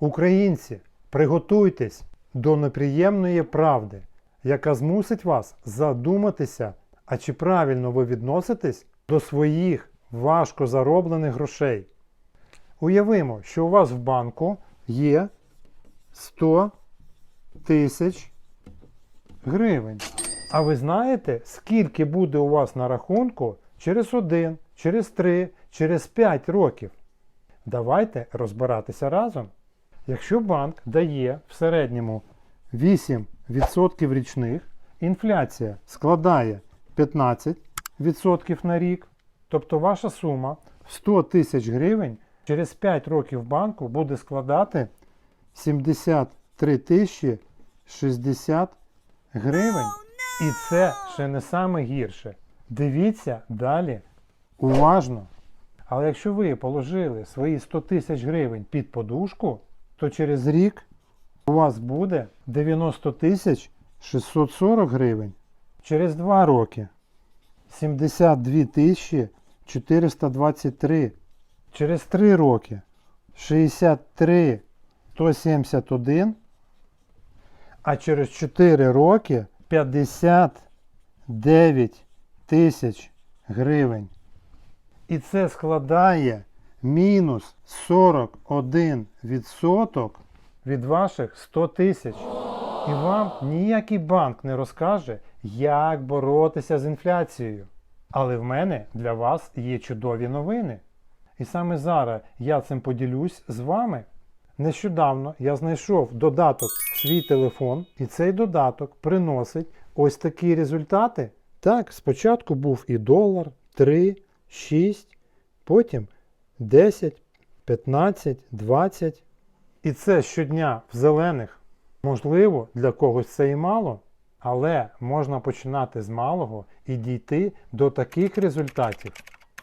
Українці, приготуйтесь до неприємної правди, яка змусить вас задуматися, а чи правильно ви відноситесь до своїх важко зароблених грошей. Уявимо, що у вас в банку є 100 тисяч гривень. А ви знаєте, скільки буде у вас на рахунку через 1, через 3, через 5 років? Давайте розбиратися разом. Якщо банк дає в середньому 8% річних, інфляція складає 15% на рік, тобто ваша сума 100 тисяч гривень через 5 років банку буде складати 73 тисячі 60 гривень. І це ще не саме гірше. Дивіться далі уважно. Але якщо ви положили свої 100 тисяч гривень під подушку, то через рік у вас буде 90 тисяч 640 гривень. Через 2 роки 72 тисячі 423. Через 3 роки 63 171. А через 4 роки 59 тисяч гривень. І це складає мінус 41% від ваших 100 тисяч. І вам ніякий банк не розкаже, як боротися з інфляцією. Але в мене для вас є чудові новини. І саме зараз я цим поділюсь з вами. Нещодавно я знайшов додаток свій телефон, і цей додаток приносить ось такі результати. Так, спочатку був і долар, 3, 6, потім 10, 15, 20. І це щодня в зелених. Можливо, для когось це і мало, але можна починати з малого і дійти до таких результатів.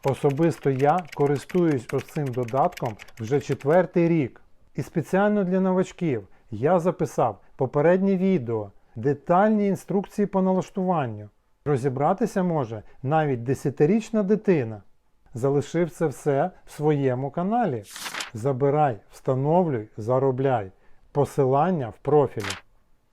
Особисто я користуюсь ось цим додатком вже четвертий рік. І спеціально для новачків я записав попереднє відео, детальні інструкції по налаштуванню. Розібратися може навіть 10-річна дитина. Залишив це все в своєму каналі. Забирай, встановлюй, заробляй. Посилання в профілі.